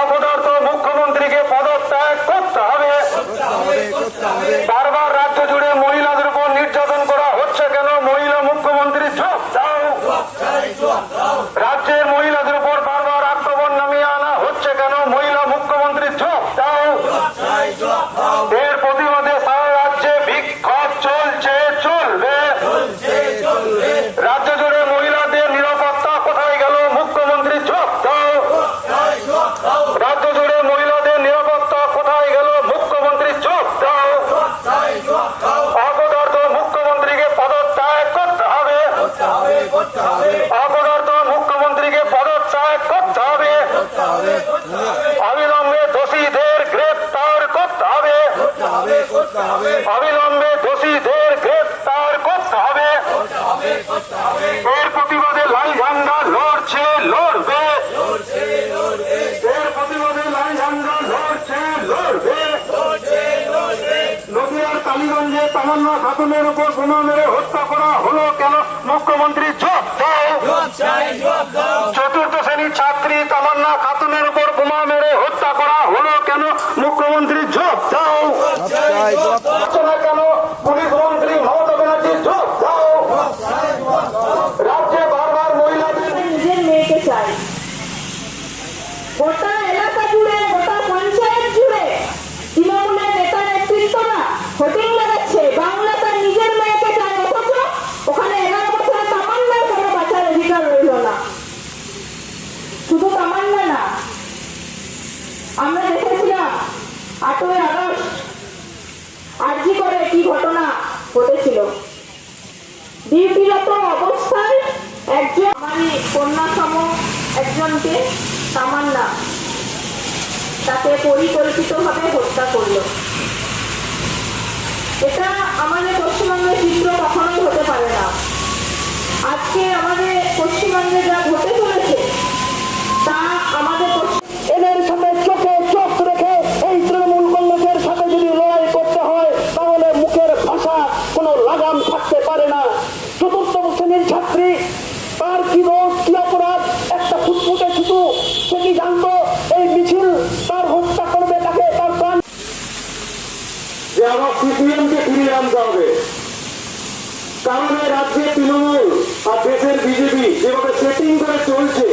অপদার্থ মুখ্যমন্ত্রীকে পদত্যাগ করতে হবে। তার অবিলম্বে দোষীদের গ্রেপ্তার করতে হবে। এর প্রতিবাদে লাল ঝান্ডা লড়ছে লড়বে। এর প্রতিবাদে লাল ঝান্ডা লড়ছে লড়বে। নদীয়ার কালীগঞ্জে তামান্না খাতুনের উপর বোমা মেরে হত্যা করা হলো কেন? মুখ্যমন্ত্রী জব দাও। চতুর্থ শ্রেণির ছাত্রী তামান্না খাতুনের উপর বোমা মেরে হত্যা করা হলো কেন? মুখ্যমন্ত্রী কেন? পুলিশ মন্ত্রী মমতা ব্যানার্জি। জব দাও রাজ্যে বারবার মহিলাদের নিজের মেয়েকে চাই। গোটা ডিউটিরত অবস্থায় একজন আমারই কন্যাসম একজনকে তামান্না তাকে পরিকল্পিতভাবে হত্যা করল। এটা আমাদের আমার সিপিএমকে ফিরিয়ে আনতে হবে। কারণ এই রাজ্যে তৃণমূল আর দেশের বিজেপি যেভাবে সেটিং করে চলছে